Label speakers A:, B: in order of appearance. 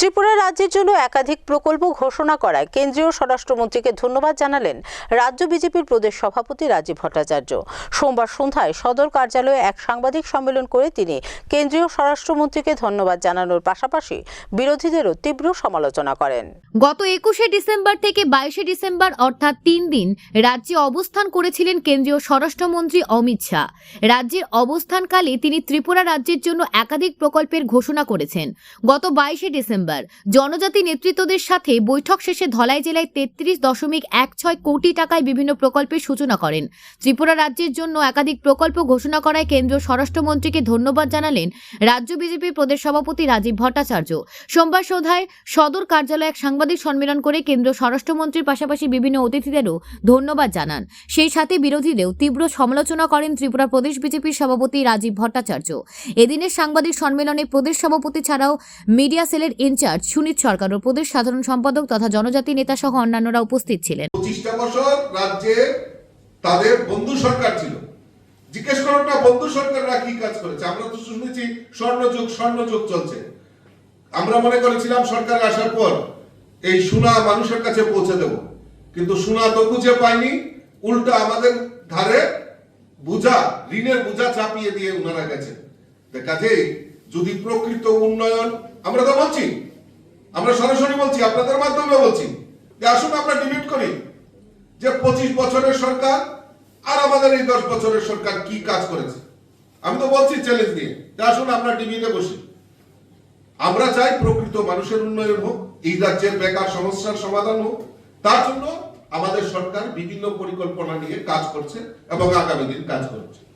A: ত্রিপুরা রাজ্যের জন্য একাধিক প্রকল্প ঘোষণা করায় কেন্দ্রীয় স্বরাষ্ট্রমন্ত্রীকে ধন্যবাদ জানালেন রাজ্য বিজেপির প্রদেশ সভাপতি রাজীব ভট্টাচার্য। সোমবার সন্ধ্যায় সদর কার্যালয়ে এক সাংবাদিক সম্মেলন করে তিনি কেন্দ্রীয় স্বরাষ্ট্রমন্ত্রীকে ধন্যবাদ জানানোর পাশাপাশি বিরোধীদেরও তীব্র সমালোচনা করেন।
B: গত একুশে ডিসেম্বর থেকে বাইশে ডিসেম্বর অর্থাৎ তিন দিন রাজ্যে অবস্থান করেছিলেন কেন্দ্রীয় স্বরাষ্ট্রমন্ত্রী অমিত শাহ। রাজ্যের অবস্থানকালে তিনি ত্রিপুরা রাজ্যের জন্য একাধিক প্রকল্পের ঘোষণা করেছেন। গত বাইশে ডিসেম্বর জনজাতি নেতৃত্বদের সাথে বৈঠক শেষে ধলাই জেলায় তেত্রিশ দশমিক এক ছয় কোটি টাকায় বিভিন্ন প্রকল্পের সূচনা করেন। ত্রিপুরা রাজ্যের জন্য একাধিক প্রকল্প ঘোষণা করায় কেন্দ্রীয় স্বরাষ্ট্রমন্ত্রীকে ধন্যবাদ জানালেন রাজ্য বিজেপির প্রদেশ সভাপতি রাজীব ভট্টাচার্য। সোমবার সন্ধ্যায় সদর কার্যালয়ে এক সাংবাদিক সম্মেলন করে কেন্দ্রীয় স্বরাষ্ট্রমন্ত্রীর পাশাপাশি বিভিন্ন অতিথিদেরও ধন্যবাদ জানান। সেই সাথে বিরোধীদেরও তীব্র সমালোচনা করেন ত্রিপুরা প্রদেশ বিজেপির সভাপতি রাজীব ভট্টাচার্য। এদিনের সাংবাদিক সম্মেলনে প্রদেশ সভাপতি ছাড়াও মিডিয়া সেলের ইনচার্জ সুনীত সরকার ও প্রদেশ সাধারণ সম্পাদক তথা জনজাতি নেতা সহ অন্যান্যরা উপস্থিত ছিলেন।
C: পঁচিশটা বছর রাজ্যে তাদের বন্ধু সরকার ছিল। জিজ্ঞেস বন্ধু সরকাররা কি কাজ করেছে? আমরা তো শুনেছি স্বর্ণযুগ স্বর্ণযুগ চলছে। আমরা মনে করেছিলাম সরকার আসার পর এই সোনা মানুষের কাছে পৌঁছে দেব। কিন্তু সোনা তো খুঁজে পাইনি, উল্টা আমাদের ধারে বুঝা, ঋণের বুঝা চাপিয়ে দিয়ে উনারা গেছে কাজেই যদি প্রকৃত উন্নয়ন, আমরা তো বলছি, আমরা সরাসরি বলছি, আপনাদের মাধ্যমে বলছি, যে আসুন আমরা ডিবেট করি যে পঁচিশ বছরের সরকার আর আমাদের এই দশ বছরের সরকার কি কাজ করেছে। আমি তো বলছি চ্যালেঞ্জ নিয়ে, যে আসুন আমরা ডিবেটে বসি। আমরা চাই প্রকৃত মানুষের উন্নয়ন হোক, এই রাজ্যের বেকার সমস্যার সমাধান হোক, তার জন্য আমাদের সরকার বিভিন্ন পরিকল্পনা নিয়ে কাজ করছে এবং আগামী দিন কাজ করছে।